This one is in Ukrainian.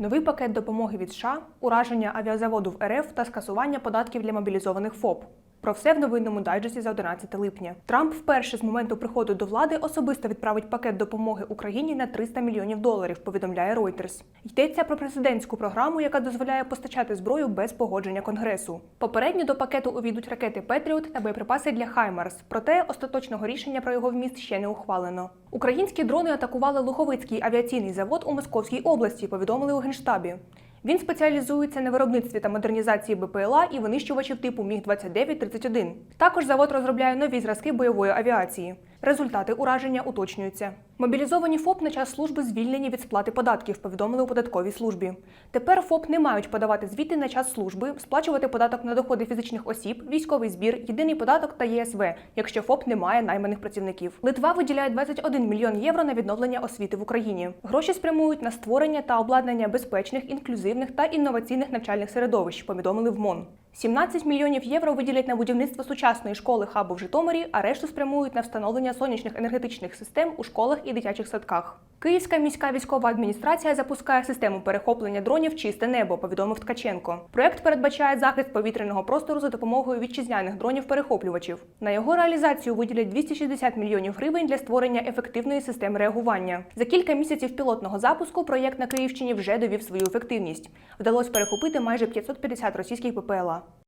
Новий пакет допомоги від США, ураження авіазаводу в РФ та скасування податків для мобілізованих ФОП. Про все в новинному дайджесті за 11 липня. Трамп вперше з моменту приходу до влади особисто відправить пакет допомоги Україні на 300 мільйонів доларів. Повідомляє Reuters. Йдеться про президентську програму, яка дозволяє постачати зброю без погодження конгресу. Попередньо до пакету увійдуть ракети Петріот та боєприпаси для Хаймарс. Проте остаточного рішення про його вміст ще не ухвалено. Українські дрони атакували Луховицький авіаційний завод у Московській області. Повідомили у генштабі. Він спеціалізується на виробництві та модернізації БПЛА і винищувачів типу Міг 2931 Також завод розробляє нові зразки бойової авіації. Результати ураження уточнюються. Мобілізовані ФОП на час служби звільнені від сплати податків, повідомили у податковій службі. Тепер ФОП не мають подавати звіти на час служби, сплачувати податок на доходи фізичних осіб, військовий збір, єдиний податок та ЄСВ, якщо ФОП не має найманих працівників. Литва виділяє 21 мільйон євро на відновлення освіти в Україні. Гроші спрямують на створення та обладнання безпечних, інклюзивних та інноваційних навчальних середовищ, повідомили в МОН. 17 мільйонів євро виділять на будівництво сучасної школи хабу в Житомирі, а решту спрямують на встановлення сонячних енергетичних систем у школах і дитячих садках. Київська міська військова адміністрація запускає систему перехоплення дронів Чисте небо, повідомив Ткаченко. Проект передбачає захист повітряного простору за допомогою вітчизняних дронів-перехоплювачів. На його реалізацію виділять 260 мільйонів гривень для створення ефективної системи реагування. За кілька місяців пілотного запуску проєкт на Київщині вже довів свою ефективність. Вдалося перехопити майже 550 російських ППЛА.